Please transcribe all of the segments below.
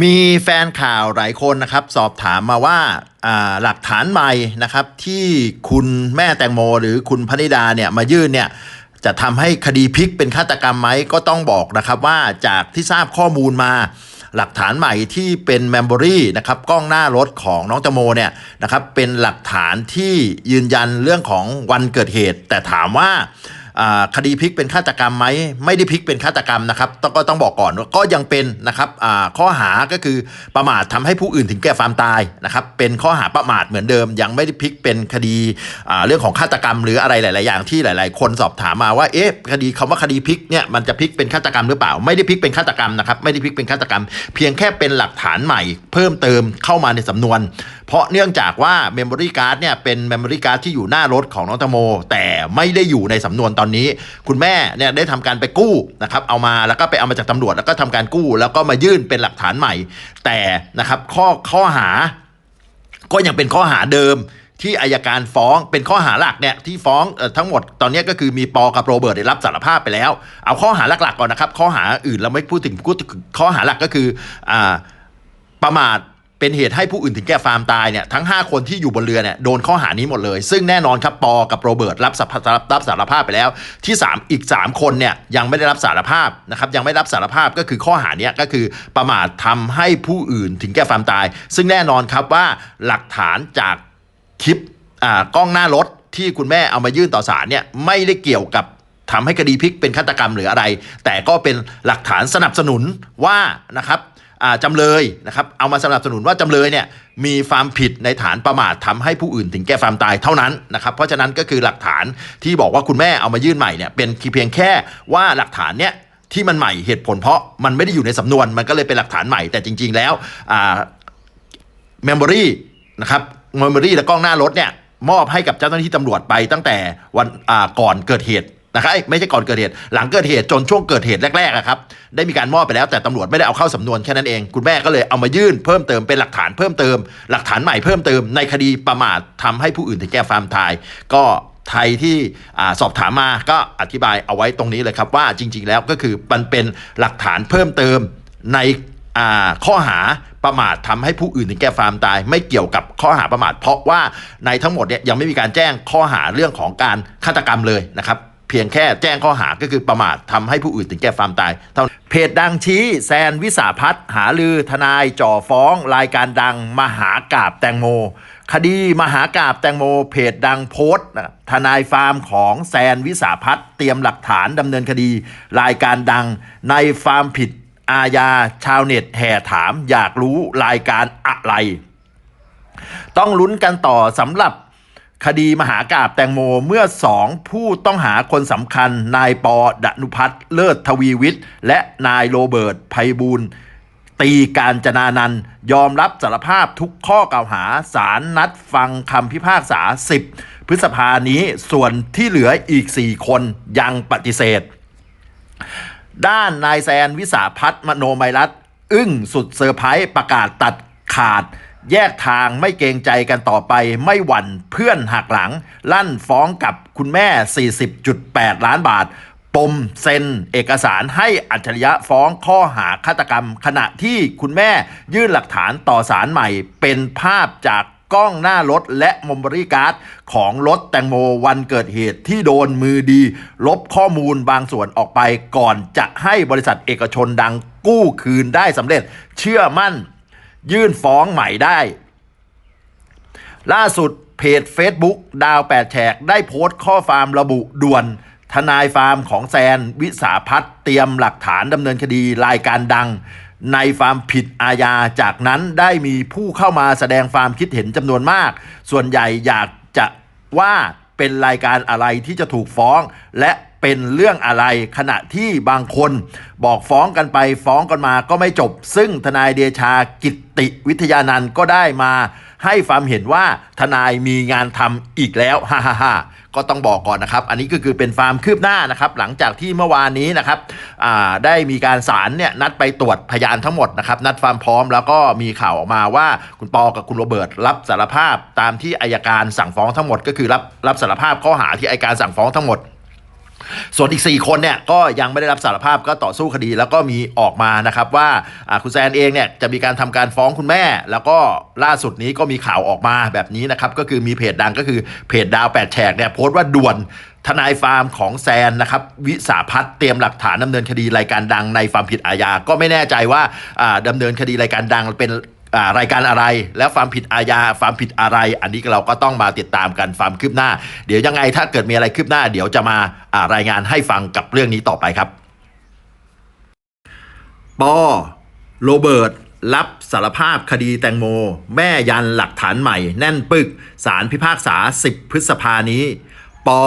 มีแฟนข่าวหลายคนนะครับสอบถามมาว่าหลักฐานใหม่นะครับที่คุณแม่แตงโม หรือคุณพนิดาเนี่ยมายื่นเนี่ยจะทำให้คดีพลิกเป็นฆาตกรรมไหมก็ต้องบอกนะครับว่าจากที่ทราบข้อมูลมาหลักฐานใหม่ที่เป็นแมมโมรีนะครับกล้องหน้ารถของน้องแตงโมเนี่ยนะครับเป็นหลักฐานที่ยืนยันเรื่องของวันเกิดเหตุ แต่ถามว่า คดีพลิกเป็นฆาตกรรมไหมไม่ได้พลิกเป็นฆาตกรรมนะครับต้องก็ต้องบอกก่อนว่าก็ยังเป็นนะครับข้อหาก็คือประมาททำให้ผู้อื่นถึงแก่ความตายนะครับเป็นข้อหาประมาทเหมือนเดิม ยังไม่ได้พลิกเป็นคดีเรื่องของฆาตกรรม หรืออะไรหลาย ๆ อย่างที่หลาย ๆ คนสอบถามมาว่าเอ๊ะคดีคำว่าคดีพลิกเนี่ยมันจะพลิกเป็นฆาตกรรมหรือเปล่า ไม่ได้พลิกเป็นฆาตกรรมนะครับไม่ได้พลิกเป็นฆาตกรรม เพียงแค่เป็นหลักฐานใหม่ เพิ่มเติมเข้ามาในสำนวน เพราะเนื่องจากว่าเมมโมรี่การ์ดเนี่ยเป็นเมมโมรี่การ์ดที่อยู่หน้ารถของน้องตโม แต่ไม่ได้อยู่ในสำนวนตอนนี้คุณแม่เนี่ยได้ทำการไปกู้นะครับเอามาแล้วก็ไปเอามาจากตำรวจแล้วก็ทำการกู้ แล้วก็มายื่นเป็นหลักฐานใหม่ แต่นะครับข้อข้อหาก็ยังเป็นข้อหาเดิมที่อายการฟ้องเป็นข้อหาหลักเนี่ยที่ฟ้องทั้งหมดตอนนี้ก็คือมีปอกับโรเบิร์ตได้รับสารภาพไปแล้ว เอาข้อหาหลักๆก่อนนะครับ ข้อหาอื่นเราไม่พูดถึงพูดข้อหาหลักก็คืออประมาท เป็นเหตุให้ผู้อื่นถึงแก่ความตายเนี่ยทั้ง 5 คนที่อยู่บนเรือเนี่ยโดนข้อหานี้หมดเลย ซึ่งแน่นอนครับปอกับโรเบิร์ตรับสารรับสารภาพไปแล้ว ที่ 3 อีก 3 คนเนี่ยยังไม่ได้รับสารภาพนะครับยังไม่รับสารภาพก็คือข้อหานี้ก็คือประมาททำให้ผู้อื่นถึงแก่ความตาย ซึ่งแน่นอนครับว่าหลักฐานจากคลิปอ่ากล้องหน้ารถที่คุณแม่เอามายื่นต่อศาลเนี่ยไม่ได้เกี่ยวกับทำให้คดีพลิกเป็นฆาตกรรมหรืออะไร แต่ก็เป็นหลักฐานสนับสนุนว่านะครับ จำเลยนะครับเอามาสนับสนุนว่าจำเลยเนี่ยมีความผิดในฐานประมาททำให้ผู้อื่นถึงแก่ความตายเท่านั้นนะครับเพราะฉะนั้นก็คือหลักฐานที่บอกว่าคุณแม่เอามายื่นใหม่เนี่ยเป็นเพียงแค่ว่าหลักฐานเนี่ยที่มันใหม่เหตุผลเพราะมันไม่ได้อยู่ในสำนวนมันก็เลยเป็นหลักฐานใหม่ แต่จริง ๆ แล้วอ่าเมมโมรีนะครับเมมโมรีและกล้องหน้ารถเนี่ยมอบให้กับเจ้าหน้าที่ตำรวจไปตั้งแต่วันก่อนเกิดเหตุ นะครับไม่ใช่ก่อนเกิดเหตุ หลังเกิดเหตุจนช่วงเกิดเหตุแรกๆครับได้มีการมอบไปแล้วแต่ตำรวจไม่ได้เอาเข้าสำนวนแค่นั้นเอง คุณแม่ก็เลยเอามายื่นเพิ่มเติมเป็นหลักฐานเพิ่มเติม หลักฐานใหม่เพิ่มเติมในคดีประมาททำให้ผู้อื่นถึงแก่ความตาย ก็ไทยที่อสอบถามมาก็อธิบายเอาไว้ตรงนี้เลยครับว่าจริง ๆ แล้วก็คือมันเป็นหลักฐานเพิ่มเติมในข้อหาประมาททำให้ผู้อื่นถึงแก่ความตาย ไม่เกี่ยวกับข้อหาประมาท เพราะว่าในทั้งหมดเนี่ยยังไม่มีการแจ้งข้อหาเรื่องของการฆาตกรรมเลยนะครับ เพียงแค่แจ้งข้อหาก็คือประมาททำให้ผู้อื่นถึงแก่ความตายเท่านั้นเพจดังชี้แซนวิสาพัฒน์หาลือทนายจ่อฟ้อง รายการดังมหากาบแตงโม คดีมหากาบแตงโม เพจดังโพสต์ทนายฟาร์มของแซนวิสาพัฒน์เตรียมหลักฐานดำเนินคดี รายการดังในฟาร์มผิดอาญาชาวเน็ตแห่ถามอยากรู้รายการอะไร ต้องลุ้นกันต่อสำหรับ คดีมหากาบแตงโมเมื่อสองผู้ต้องหาคนสำคัญ นายปอดนุพัฒน์เลิศทวีวิทย์ และนายโรเบิร์ตไพบูลตีการจนานันยอมรับสารภาพทุกข้อกล่าวหาศาลนัดฟังคำพิพากษา 10 พฤษภานี้ส่วนที่เหลืออีก 4 คนยังปฏิเสธ ด้านนายแซนวิสาพัฒน์มโนมัยรัตอึ้งสุดเซอร์ไพรส์ประกาศตัดขาด แยกทางไม่เกรงใจกันต่อไปไม่หวั่นเพื่อนหักหลัง ลั่นฟ้องกับคุณแม่ 40.8 ล้านบาท ปมเซ็นเอกสารให้อัจฉริยะฟ้องข้อหาฆาตกรรม ขณะที่คุณแม่ยื่นหลักฐานต่อศาลใหม่ เป็นภาพจากกล้องหน้ารถและมอมบริการ์ดของรถแตงโมวันเกิดเหตุที่โดนมือดี ลบข้อมูลบางส่วนออกไปก่อนจะให้บริษัทเอกชนดังกู้คืนได้สำเร็จเชื่อมั่น ยื่นฟ้องใหม่ได้ ล่าสุดเพจ Facebook ดาว8แฉกได้โพสต์ข้อความระบุด่วน ทนายฟาร์มของแซน วิสาพัฒน์เตรียมหลักฐานดำเนินคดีรายการดัง ในฟาร์มผิดอาญาจากนั้นได้มีผู้เข้ามาแสดงความคิดเห็นจำนวนมาก ส่วนใหญ่อยากจะว่าเป็นรายการอะไรที่จะถูกฟ้อง และ เป็นเรื่องอะไร ขณะที่บางคนบอกฟ้องกันไปฟ้องกันมาก็ไม่จบ ซึ่งทนายเดชากิตติวิทยานันท์ก็ได้มา ให้ความเห็นว่าทนายมีงานทำอีกแล้วฮ่าฮ่าฮ่าก็ต้องบอกก่อนนะครับ อันนี้ก็คือเป็นฟาร์มคืบหน้านะครับ หลังจากที่เมื่อวานนี้นะครับได้มีการศาลเนี่ยนัดไปตรวจพยานทั้งหมดนะครับ นัดฟาร์มพร้อมแล้วก็มีข่าวออกมาว่าคุณปอกับคุณโรเบิร์ตรับสารภาพตามที่อายการสั่งฟ้องทั้งหมด ก็คือรับรับสารภาพข้อหาที่อายการสั่งฟ้องทั้งหมด ส่วนอีก 4 คนเนี่ยก็ยังไม่ได้รับสารภาพก็ต่อสู้คดี แล้วก็มีออกมานะครับว่าคุณแซนเองเนี่ยจะมีการทำการฟ้องคุณแม่ แล้วก็ล่าสุดนี้ก็มีข่าวออกมาแบบนี้นะครับก็คือมีเพจดังก็คือเพจดาวแปดแฉกเนี่ยโพสต์ว่าด่วนทนายฟาร์มของแซนนะครับวิสาพัฒน์เตรียมหลักฐานดำเนินคดีรายการดังในความผิดอาญาก็ไม่แน่ใจว่าอ่าดำเนินคดีรายการดังเป็น รายการอะไร แล้วความผิดอาญาความผิดอะไร อันนี้เราก็ต้องมาติดตามกันความคืบหน้า เดี๋ยวยังไงถ้าเกิดมีอะไรคืบหน้า เดี๋ยวจะมาอ่ารายงานให้ฟังกับเรื่องนี้ต่อไปครับปอโรเบิร์ตรับสารภาพคดีแตงโม แม่ยันหลักฐานใหม่ แน่นปึกสารพิพากษา 10 พฤษภานี้ ปอ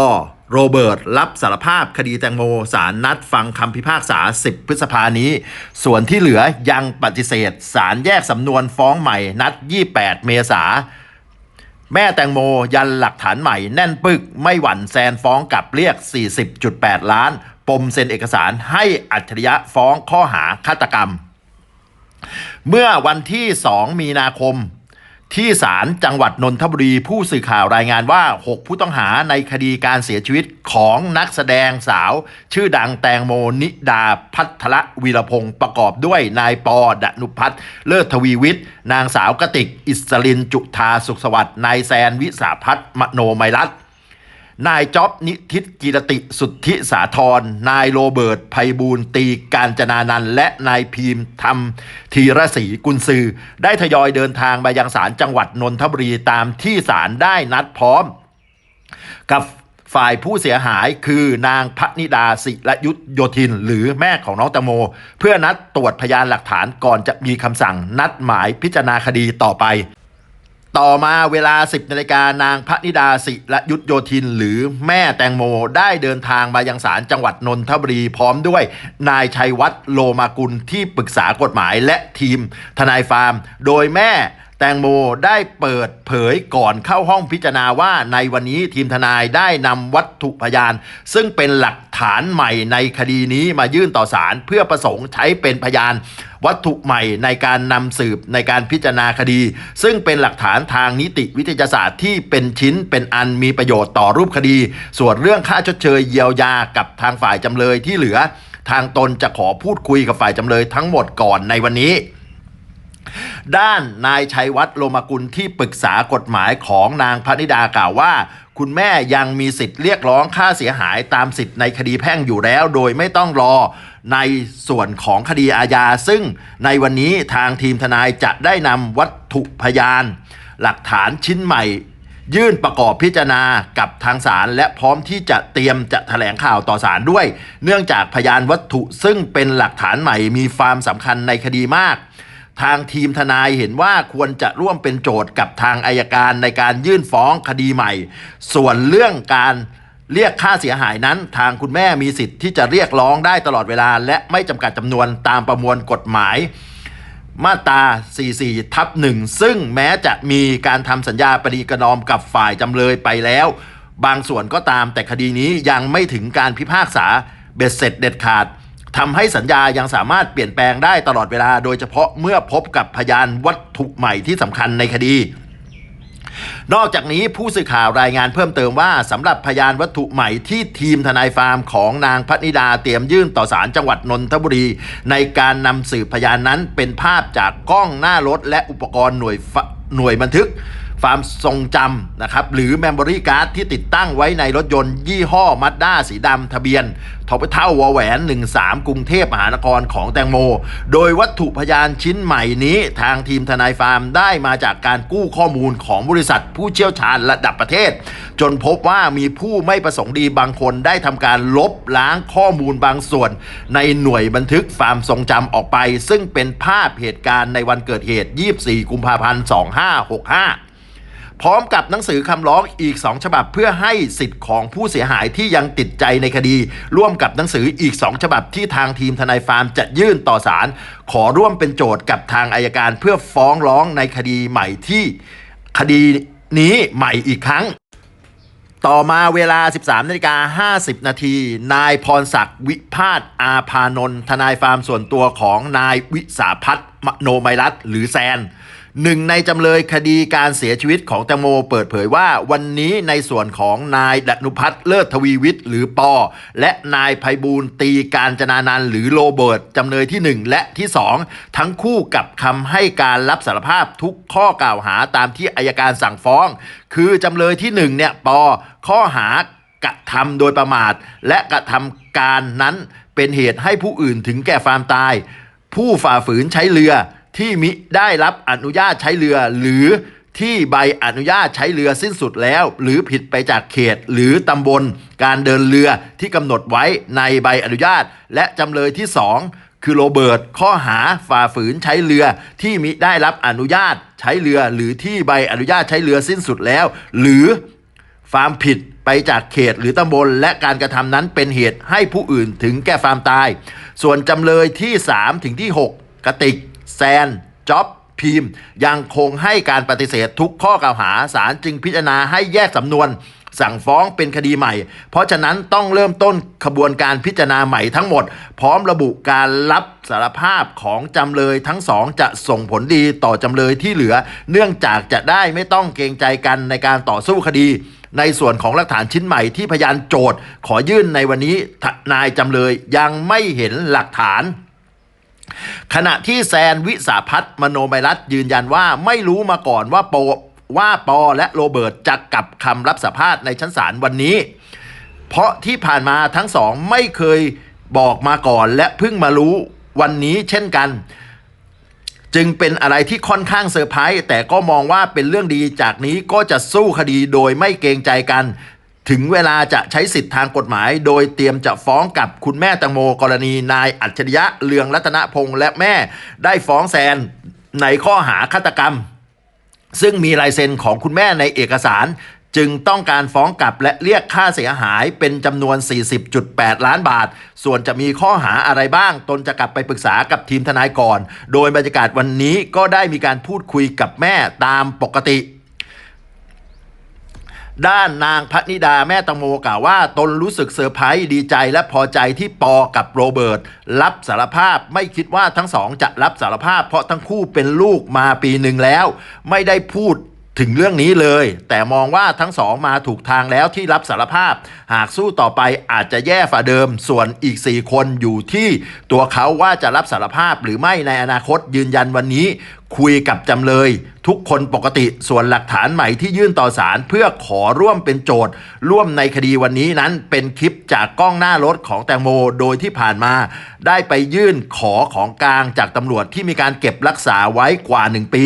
โรเบิร์ตรับสารภาพคดีแตงโมสารนัดฟังคำพิพากษา 10 พฤษภานี้ ส่วนที่เหลือยังปฏิเสธ สารแยกสำนวนฟ้องใหม่นัด 28 เมษาแม่แตงโมยันหลักฐานใหม่แน่นปึกไม่หวั่นแซนฟ้องกลับเรียก 40.8 ล้าน ปมเซ็นเอกสารให้อัจฉริยะฟ้องข้อหาฆาตกรรม เมื่อวันที่ 2 มีนาคม ที่ศาลจังหวัดนนทบุรีผู้สื่อข่าวรายงานว่า 6 ผู้ต้องหาในคดีการเสียชีวิตของนักแสดงสาว ชื่อดังแตงโมนิดาพัทรวีรพงศ์ประกอบด้วยนายปอดนุพัฒน์เลิศทวีวิทย์ นางสาวกติก อิสรินจุธาสุขสวัสดิ์นายแซนวิสาพัฒน์มโนไมรัตน์ นายจ๊อบนิทิตกิรติสุทธิสาธรนายโรเบิร์ตไพบูลตีการจนานันและนายพีมธรรมธีรศรีกุลซือ ได้ทยอยเดินทางมายังศาลจังหวัดนนทบุรีตามที่ศาลได้นัดพร้อม กับฝ่ายผู้เสียหายคือนางพระนิดาศิรยุทธโยธิน หรือแม่ของน้องตงโม เพื่อนัดตรวจพยานหลักฐานก่อนจะมีคำสั่งนัดหมายพิจารณาคดีต่อไป ต่อมาเวลา 10นาฬิกานางพระนิดาศิรยุทธโยธิน หรือแม่แตงโมได้เดินทางมายังศาลจังหวัดนนทบุรีพร้อมด้วย นายชัยวัฒน์โลมากุลที่ปรึกษากฎหมายและทีมทนายฟาร์ม โดยแม่ แตงโมได้เปิดเผยก่อนเข้าห้องพิจารณาว่าในวันนี้ทีมทนายได้นำวัตถุพยาน ซึ่งเป็นหลักฐานใหม่ในคดีนี้มายื่นต่อศาลเพื่อประสงค์ใช้เป็นพยาน วัตถุใหม่ในการนำสืบในการพิจารณาคดี ซึ่งเป็นหลักฐานทางนิติวิทยาศาสตร์ที่เป็นชิ้นเป็นอันมีประโยชน์ต่อรูปคดี ส่วนเรื่องค่าชดเชยเยียวยากับทางฝ่ายจำเลยที่เหลือ ทางตนจะขอพูดคุยกับฝ่ายจำเลยทั้งหมดก่อนในวันนี้ ด้านนายชัยวัฒน์โลมากุลที่ปรึกษากฎหมายของนางพนิดากล่าวว่า คุณแม่ยังมีสิทธิ์เรียกร้องค่าเสียหายตามสิทธิ์ในคดีแพ่งอยู่แล้ว โดยไม่ต้องรอในส่วนของคดีอาญา ซึ่งในวันนี้ทางทีมทนายจะได้นำวัตถุพยาน หลักฐานชิ้นใหม่ยื่นประกอบพิจารณากับทางศาลและพร้อมที่จะเตรียมจะแถลงข่าวต่อศาลด้วย เนื่องจากพยานวัตถุซึ่งเป็นหลักฐานใหม่มีความสำคัญในคดีมาก ทางทีมทนายเห็นว่าควรจะร่วมเป็นโจทย์กับทางอายการในการยื่นฟ้องคดีใหม่ ส่วนเรื่องการเรียกค่าเสียหายนั้น ทางคุณแม่มีสิทธิ์ที่จะเรียกร้องได้ตลอดเวลา และไม่จำกัดจำนวนตามประมวลกฎหมาย มาตรา 44 ทับหนึ่งซึ่งแม้จะมีการทำสัญญาปณีประนอมกับฝ่ายจำเลยไปแล้ว บางส่วนก็ตามแต่คดีนี้ยังไม่ถึงการพิพากษาเบ็ดเสร็จเด็ดขาด ทำให้สัญญายังสามารถเปลี่ยนแปลงได้ตลอดเวลา โดยเฉพาะเมื่อพบกับพยานวัตถุใหม่ที่สำคัญในคดี นอกจากนี้ผู้สื่อข่าวรายงานเพิ่มเติมว่าสำหรับพยานวัตถุใหม่ที่ทีมทนายฟาร์มของนางพนิดาเตรียมยื่นต่อศาลจังหวัดนนทบุรี ในการนำสืบพยานนั้นเป็นภาพจากกล้องหน้ารถและอุปกรณ์หน่วยหน่วยบันทึก ความทรงจำนะครับหรือ Memory Card ที่ติดตั้งไว้ในรถยนต์ ยี่ห้อมัดด้าสีดำทะเบียนทอปเท่าวอแหวน 13 กรุงเทพมหานครของแตงโม โดยวัตถุพยานชิ้นใหม่นี้ทางทีมทนายฟาร์มได้มาจากการกู้ข้อมูลของบริษัทผู้เชี่ยวชาญระดับประเทศ จนพบว่ามีผู้ไม่ประสงค์ดีบางคนได้ทำการลบล้างข้อมูลบางส่วน ในหน่วยบันทึกความทรงจำออกไป ซึ่งเป็นภาพเหตุการณ์ในวันเกิดเหตุ 24 กุมภาพันธ์ 2565 พร้อมกับหนังสือคำร้องอีก 2 ฉบับเพื่อให้สิทธิ์ของผู้เสียหายที่ยังติดใจในคดี ร่วมกับหนังสืออีก 2 ฉบับที่ทางทีมทนายฟาร์มจะยื่นต่อศาลขอร่วมเป็นโจทย์กับทางอายการเพื่อฟ้องร้องในคดีใหม่ที่คดีนี้ใหม่อีกครั้งต่อมาเวลา 13นาฬิกา50 นาที นายพรศักดิ์วิพาทอาพานนท์ทนายฟาร์มส่วนตัวของนายวิสาพัฒน์ โนไมรัตหรือแซนหนึ่งในจำเลยคดีการเสียชีวิตของแตงโมเปิดเผยว่า วันนี้ในส่วนของนายดนุพัฒน์เลิศทวีวิทย์หรือปอ และนายภัยบูลตีการจนานันหรือโรเบิร์ตจำเลยที่ 1 และที่ 2 ทั้งคู่กับคำให้การรับสารภาพทุกข้อกล่าวหาตามที่อายการสั่งฟ้อง คือจำเลยที่1เนี่ยปอข้อหากระทำโดยประมาท และกระทำการนั้นเป็นเหตุให้ผู้อื่นถึงแก่ความตาย ผู้ฝ่าฝืนใช้เรือที่มิได้รับอนุญาตใช้เรือ หรือที่ใบอนุญาตใช้เรือสิ้นสุดแล้ว หรือผิดไปจากเขตหรือตำบล การเดินเรือที่กำหนดไว้ในใบอนุญาต และจำเลยที่ 2 คือโรเบิร์ตข้อหาฝ่าฝืนใช้เรือที่มิได้รับอนุญาตใช้เรือ หรือที่ใบอนุญาตใช้เรือสิ้นสุดแล้ว หรือ ความผิดไปจากเขตหรือตำบลและการกระทำนั้นเป็นเหตุให้ผู้อื่นถึงแก่ความตาย ส่วนจำเลยที่ 3 ถึงที่ 6 กติก แซนจ็อบพีมยังคงให้การปฏิเสธทุกข้อกล่าวหาศาลจึงพิจารณาให้แยกสำนวน สั่งฟ้องเป็นคดีใหม่ เพราะฉะนั้นต้องเริ่มต้นขบวนการพิจารณาใหม่ทั้งหมด พร้อมระบุการรับสารภาพของจำเลยทั้งสองจะส่งผลดีต่อจำเลยที่เหลือ เนื่องจากจะได้ไม่ต้องเกรงใจกันในการต่อสู้คดี ในส่วนของหลักฐานชิ้นใหม่ที่พยานโจทย์ ขอยื่นในวันนี้นายจำเลยยังไม่เห็นหลักฐานขณะที่แซนวิสาพัฒน์มโนไมรัตยืนยันว่าไม่รู้มาก่อนว่าโปว่าปอและโรเบิร์ตจะกลับคำรับสารภาพในชั้นศาลวันนี้ เพราะที่ผ่านมาทั้งสองไม่เคยบอกมาก่อนและเพิ่งมารู้วันนี้เช่นกัน จึงเป็นอะไรที่ค่อนข้างเซอร์ไพรส์แต่ก็มองว่าเป็นเรื่องดีจากนี้ก็จะสู้คดีโดยไม่เกรงใจกัน ถึงเวลาจะใช้สิทธิทางกฎหมาย โดยเตรียมจะฟ้องกับคุณแม่ตังโมกรณีนายอัจฉริยะเลืองรัตนพงษ์และแม่ได้ฟ้องแซนในข้อหาฆาตกรรม ซึ่งมีลายเซ็นของคุณแม่ในเอกสาร จึงต้องการฟ้องกลับและเรียกค่าเสียหายเป็นจำนวน 40.8 ล้านบาท ส่วนจะมีข้อหาอะไรบ้าง ตนจะกลับไปปรึกษากับทีมทนายก่อน โดยบรรยากาศวันนี้ก็ได้มีการพูดคุยกับแม่ตามปกติด้านนางพนิดาแม่ตังโมกล่าวว่า ตนรู้สึกเซอร์ไพรส์ดีใจและพอใจที่ปอกับโรเบิร์ตรับสารภาพไม่คิดว่าทั้งสองจะรับสารภาพเพราะทั้งคู่เป็นลูกมาปีหนึ่งแล้ว ไม่ได้พูด ถึงเรื่องนี้เลย แต่มองว่าทั้งสองมาถูกทางแล้วที่รับสารภาพ หากสู้ต่อไปอาจจะแย่ฝ่าเดิม ส่วนอีก 4 คนอยู่ที่ตัวเขาว่าจะรับสารภาพหรือไม่ในอนาคตยืนยันวันนี้คุยกับจำเลย ทุกคนปกติส่วนหลักฐานใหม่ที่ยื่นต่อศาลเพื่อขอร่วมเป็นโจทย์ ร่วมในคดีวันนี้นั้นเป็นคลิปจากกล้องหน้ารถของแตงโมโดยที่ผ่านมา ได้ไปยื่นขอของกลางจากตำรวจที่มีการเก็บรักษาไว้กว่า 1 ปี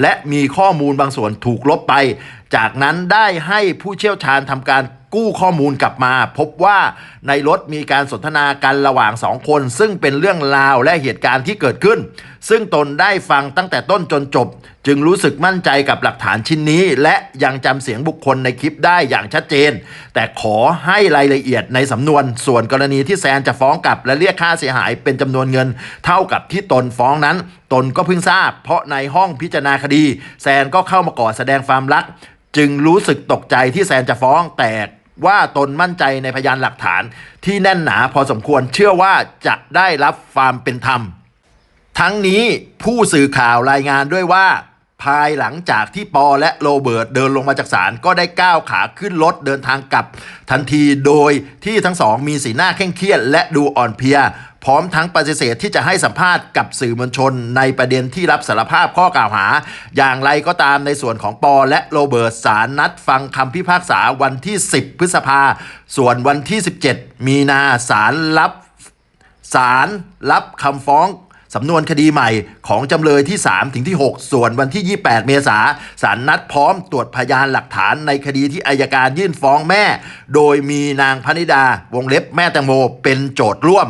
และมีข้อมูลบางส่วนถูกลบไป จากนั้นได้ให้ผู้เชี่ยวชาญทำการ กู้ข้อมูลกลับมา พบว่าในรถมีการสนทนากันระหว่างสองคน ซึ่งเป็นเรื่องราวและเหตุการณ์ที่เกิดขึ้น ซึ่งตนได้ฟังตั้งแต่ต้นจนจบ จึงรู้สึกมั่นใจกับหลักฐานชิ้นนี้ และยังจำเสียงบุคคลในคลิปได้อย่างชัดเจน แต่ขอให้รายละเอียดในสำนวน ส่วนกรณีที่แซนจะฟ้องกลับ และเรียกค่าเสียหายเป็นจำนวนเงิน เท่ากับที่ตนฟ้องนั้น ตนก็เพิ่งทราบ เพราะในห้องพิจารณาคดี แซนก็เข้ามาก่อแสดงความรัก จึงรู้สึกตกใจที่แซนจะฟ้องแต่ ว่าตนมั่นใจในพยานหลักฐานที่แน่นหนาพอสมควรเชื่อว่าจะได้รับความเป็นธรรม ทั้งนี้ผู้สื่อข่าวรายงานด้วยว่า ภายหลังจากที่ปอและโรเบิร์ตเดินลงมาจากศาลก็ได้ก้าวขาขึ้นรถเดินทางกลับ ทันทีโดยที่ทั้งสองมีสีหน้าเคร่งเครียดและดูอ่อนเพลีย พร้อมทั้งปฏิเสธที่จะให้สัมภาษณ์กับสื่อมวลชน ในประเด็นที่รับสารภาพข้อกล่าวหา อย่างไรก็ตามในส่วนของปอและโรเบิร์ตศาลนัดฟังคำพิพากษาวันที่ 10 พฤษภา ส่วนวันที่ 17 มีนาศาลรับศาลรับคำฟ้องสำนวนคดีใหม่ของจำเลยที่ 3 ถึงที่ 6 ส่วนวันที่ 28 เมษาศาลนัดพร้อมตรวจพยานหลักฐานในคดีที่อายการยื่นฟ้องแม่ โดยมีนางพนิดาวงเล็บแม่แตงโมเป็นโจทย์ร่วม